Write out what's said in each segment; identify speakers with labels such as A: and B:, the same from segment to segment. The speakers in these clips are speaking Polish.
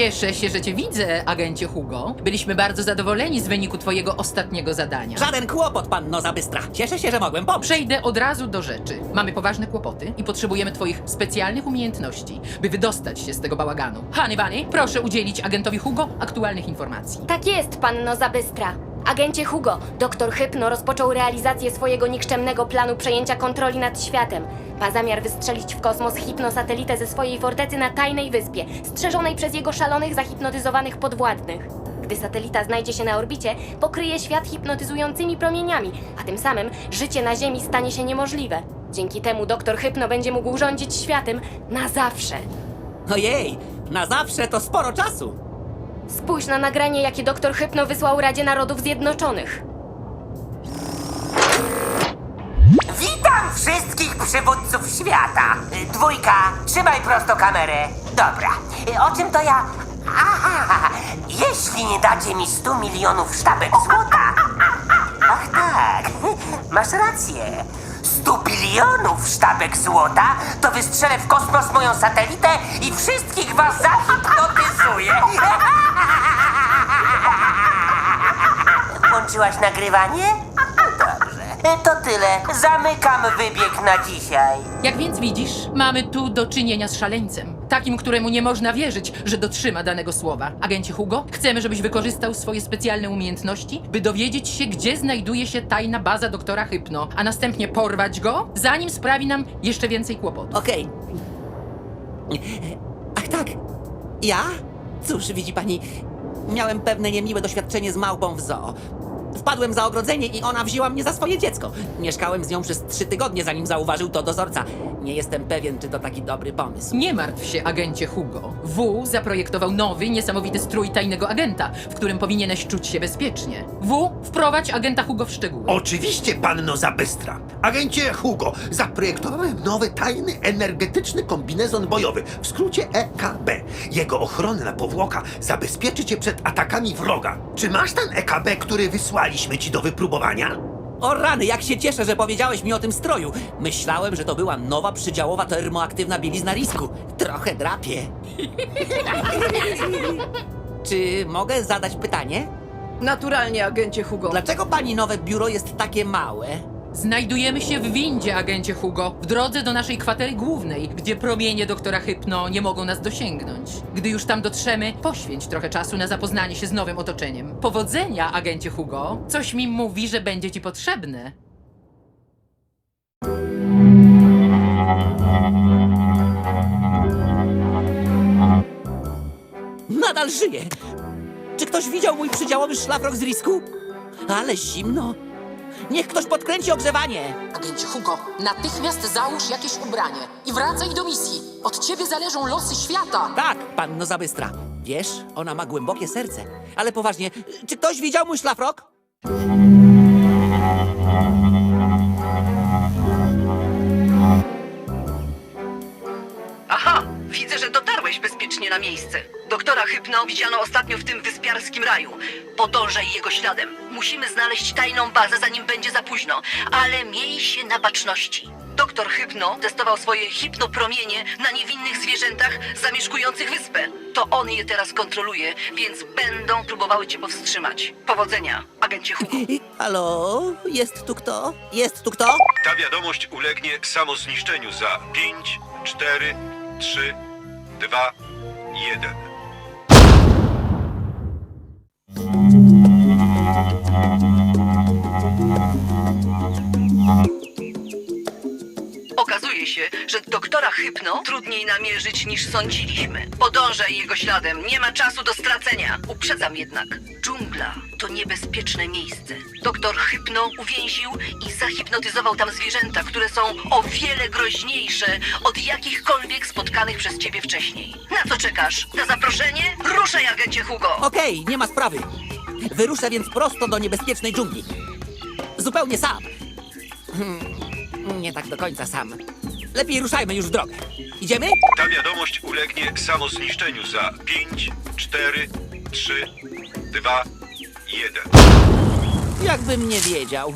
A: Cieszę się, że cię widzę, agencie Hugo. Byliśmy bardzo zadowoleni z wyniku twojego ostatniego zadania.
B: Żaden kłopot, panno Zabystra. Cieszę się, że mogłem pomóc.
A: Przejdę od razu do rzeczy. Mamy poważne kłopoty i potrzebujemy twoich specjalnych umiejętności, by wydostać się z tego bałaganu. Hany Bany, proszę udzielić agentowi Hugo aktualnych informacji.
C: Tak jest, panno Zabystra. Agencie Hugo, doktor Hypno rozpoczął realizację swojego nikczemnego planu przejęcia kontroli nad światem. Ma zamiar wystrzelić w kosmos hipnosatelitę ze swojej fortecy na tajnej wyspie, strzeżonej przez jego szalonych, zahipnotyzowanych podwładnych. Gdy satelita znajdzie się na orbicie, pokryje świat hipnotyzującymi promieniami, a tym samym życie na Ziemi stanie się niemożliwe. Dzięki temu doktor Hypno będzie mógł rządzić światem na zawsze.
B: Ojej, na zawsze to sporo czasu.
C: Spójrz na nagranie, jakie doktor Hypno wysłał Radzie Narodów Zjednoczonych.
D: Witam wszystkich przywódców świata. Dwójka, trzymaj prosto kamerę. Dobra, o czym to ja... Aha, jeśli nie dacie mi 100 milionów sztabek złota... Ach tak, masz rację. 100 bilionów sztabek złota, to wystrzelę w kosmos moją satelitę i wszystkich was zahipnotyzuję. Włączyłaś nagrywanie? Dobrze. To tyle. Zamykam wybieg na dzisiaj.
A: Jak więc widzisz, mamy tu do czynienia z szaleńcem. Takim, któremu nie można wierzyć, że dotrzyma danego słowa. Agencie Hugo, chcemy, żebyś wykorzystał swoje specjalne umiejętności, by dowiedzieć się, gdzie znajduje się tajna baza doktora Hypno, a następnie porwać go, zanim sprawi nam jeszcze więcej kłopotów.
B: Okej. Ach tak. Ja? Cóż, widzi pani, miałem pewne niemiłe doświadczenie z małpą w zoo. Wpadłem za ogrodzenie i ona wzięła mnie za swoje dziecko. Mieszkałem z nią przez trzy tygodnie, zanim zauważył to dozorca. Nie jestem pewien, czy to taki dobry pomysł.
A: Nie martw się, agencie Hugo. W zaprojektował nowy, niesamowity strój tajnego agenta, w którym powinieneś czuć się bezpiecznie. W, wprowadź agenta Hugo w szczegóły.
E: Oczywiście, panno Zabystra. Agencie Hugo, zaprojektowałem nowy, tajny, energetyczny kombinezon bojowy, w skrócie EKB. Jego ochronna powłoka zabezpieczy cię przed atakami wroga. Czy masz ten EKB, który wysłaliśmy ci do wypróbowania?
B: O rany, jak się cieszę, że powiedziałeś mi o tym stroju. Myślałem, że to była nowa przydziałowa termoaktywna bielizna risku. Trochę drapie. Czy mogę zadać pytanie?
F: Naturalnie, agencie Hugo.
B: Dlaczego pani nowe biuro jest takie małe?
A: Znajdujemy się w windzie, agencie Hugo, w drodze do naszej kwatery głównej, gdzie promienie doktora Hypno nie mogą nas dosięgnąć. Gdy już tam dotrzemy, poświęć trochę czasu na zapoznanie się z nowym otoczeniem. Powodzenia, agencie Hugo. Coś mi mówi, że będzie ci potrzebne.
B: Nadal żyję! Czy ktoś widział mój przydziałowy szlafrok z risku? Ale zimno! Niech ktoś podkręci ogrzewanie!
A: Agencie Hugo, natychmiast załóż jakieś ubranie i wracaj do misji. Od ciebie zależą losy świata.
B: Tak, panno Zabystra. Wiesz, ona ma głębokie serce. Ale poważnie, czy ktoś widział mój szlafrok?
F: Bezpiecznie na miejsce. Doktora Hypno widziano ostatnio w tym wyspiarskim raju. Podążaj jego śladem. Musimy znaleźć tajną bazę, zanim będzie za późno, ale miej się na baczności. Doktor Hypno testował swoje hipnopromienie na niewinnych zwierzętach zamieszkujących wyspę. To on je teraz kontroluje, więc będą próbowały cię powstrzymać. Powodzenia, agencie Hugo.
B: Halo? Jest tu kto? Jest tu kto?
G: Ta wiadomość ulegnie samozniszczeniu za 5, 4, 3, 2, 1.
F: Okazuje się, że doktora Hypno trudniej namierzyć niż sądziliśmy. Podążaj jego śladem, nie ma czasu do stracenia. Uprzedzam jednak, dżungla to niebezpieczne miejsce. Doktor Hypno uwięził i zahipnotyzował tam zwierzęta, które są o wiele groźniejsze od jakichkolwiek spotkanych przez ciebie wcześniej. Na co czekasz? Na zaproszenie? Ruszaj, agencie Hugo!
B: Okej, nie ma sprawy. Wyruszę więc prosto do niebezpiecznej dżungli. Zupełnie sam. Hmm, nie tak do końca sam. Lepiej ruszajmy już w drogę. Idziemy?
G: Ta wiadomość ulegnie samozniszczeniu za 5, 4, 3, 2, 1.
B: Jakbym nie wiedział.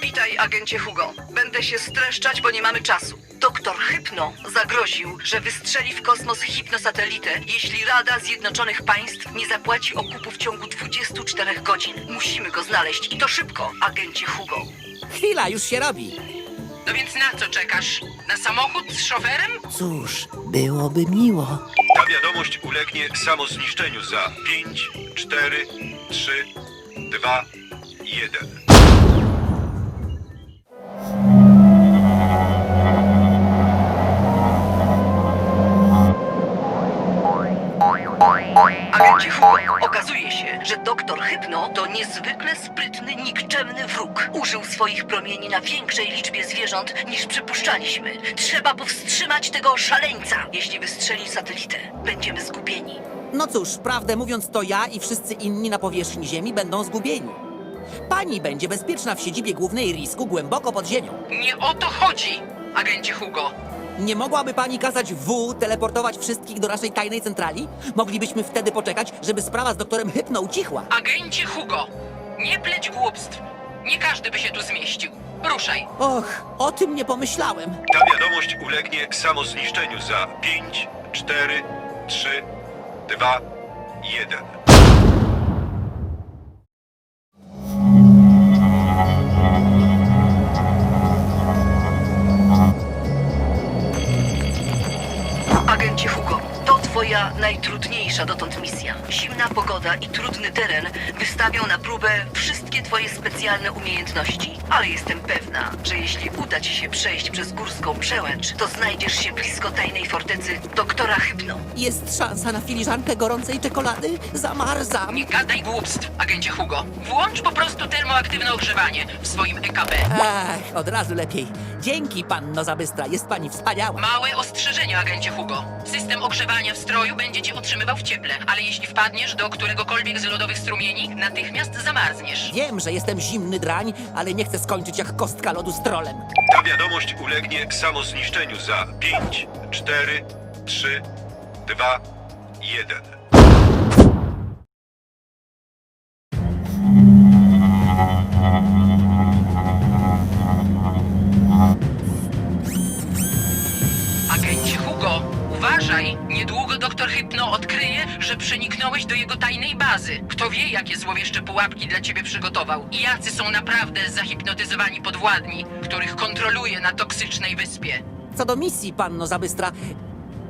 F: Witaj Witaj, agencie Hugo. Będę się streszczać, bo nie mamy czasu. Doktor Hypno zagroził, że wystrzeli w kosmos hipnosatelitę, jeśli Rada Zjednoczonych Państw nie zapłaci okupu w ciągu 24 godzin. Musimy go znaleźć i to szybko, agencie Hugo.
B: Chwila, już się robi.
A: No więc na co czekasz? Na samochód z szoferem?
B: Cóż, byłoby miło.
G: Ta wiadomość ulegnie samozniszczeniu za 5, 4, 3, 2, 1.
F: Agencie Hugo, okazuje się, że doktor Hypno to niezwykle sprytny, nikczemny wróg. Użył swoich promieni na większej liczbie zwierząt niż przypuszczaliśmy. Trzeba powstrzymać tego szaleńca. Jeśli wystrzeli satelitę, będziemy zgubieni.
B: No cóż, prawdę mówiąc, to ja i wszyscy inni na powierzchni Ziemi będą zgubieni. Pani będzie bezpieczna w siedzibie głównej Risku głęboko pod ziemią.
A: Nie o to chodzi, agencie Hugo.
B: Nie mogłaby pani kazać W teleportować wszystkich do naszej tajnej centrali? Moglibyśmy wtedy poczekać, żeby sprawa z doktorem Hypno ucichła.
A: Agencie Hugo, nie pleć głupstw. Nie każdy by się tu zmieścił. Ruszaj.
B: Och, o tym nie pomyślałem.
G: Ta wiadomość ulegnie samozniszczeniu za 5, 4, 3, 2, 1.
F: труднее najtrudniejsza dotąd misja. Zimna pogoda i trudny teren wystawią na próbę wszystkie twoje specjalne umiejętności. Ale jestem pewna, że jeśli uda ci się przejść przez górską przełęcz, to znajdziesz się blisko tajnej fortecy doktora Hypno.
B: Jest szansa na filiżankę gorącej czekolady? Zamarzam.
A: Nie gadaj głupstw, agencie Hugo. Włącz po prostu termoaktywne ogrzewanie w swoim EKB.
B: Ach, od razu lepiej. Dzięki, panno Zabystra, jest pani wspaniała.
A: Małe ostrzeżenie, agencie Hugo. System ogrzewania w stroju będzie cię utrzymywał w cieple, ale jeśli wpadniesz do któregokolwiek z lodowych strumieni, natychmiast zamarzniesz.
B: Wiem, że jestem zimny drań, ale nie chcę skończyć jak kostka lodu z trolem.
G: Ta wiadomość ulegnie samozniszczeniu za 5, 4, 3, 2, 1.
A: Agencie Hypno odkryje, że przeniknąłeś do jego tajnej bazy. Kto wie, jakie złowieszcze pułapki dla ciebie przygotował i jacy są naprawdę zahipnotyzowani podwładni, których kontroluje na toksycznej wyspie.
B: Co do misji, panno Zabystra,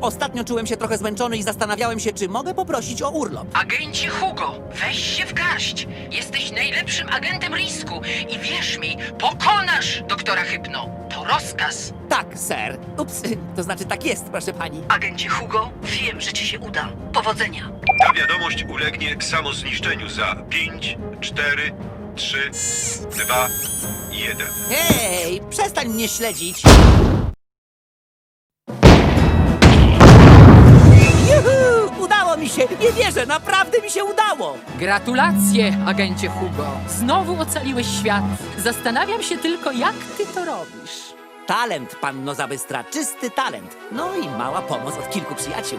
B: ostatnio czułem się trochę zmęczony i zastanawiałem się, czy mogę poprosić o urlop.
A: Agencie Hugo, weź się w garść! Jesteś najlepszym agentem risku i wierz mi, pokonasz doktora Hypno. To rozkaz.
B: Tak, ser. Ups, to znaczy tak jest, proszę pani.
F: Agencie Hugo, wiem, że ci się uda. Powodzenia.
G: Ta wiadomość ulegnie samozniszczeniu za 5, 4, 3, 2, 1.
B: Hej, przestań mnie śledzić. Wierzę, naprawdę mi się udało!
A: Gratulacje, agencie Hugo. Znowu ocaliłeś świat. Zastanawiam się tylko, jak ty to robisz.
B: Talent, panno Zabystra, czysty talent. No i mała pomoc od kilku przyjaciół.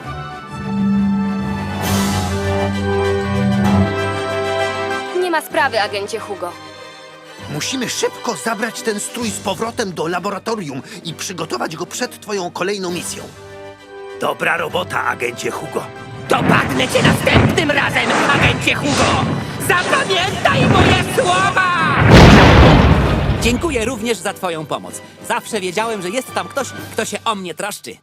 C: Nie ma sprawy, agencie Hugo.
E: Musimy szybko zabrać ten strój z powrotem do laboratorium i przygotować go przed twoją kolejną misją. Dobra robota, agencie Hugo.
B: Dopadnę cię następnym razem, agencie Hugo! Zapamiętaj moje słowa! Dziękuję również za twoją pomoc. Zawsze wiedziałem, że jest tam ktoś, kto się o mnie troszczy.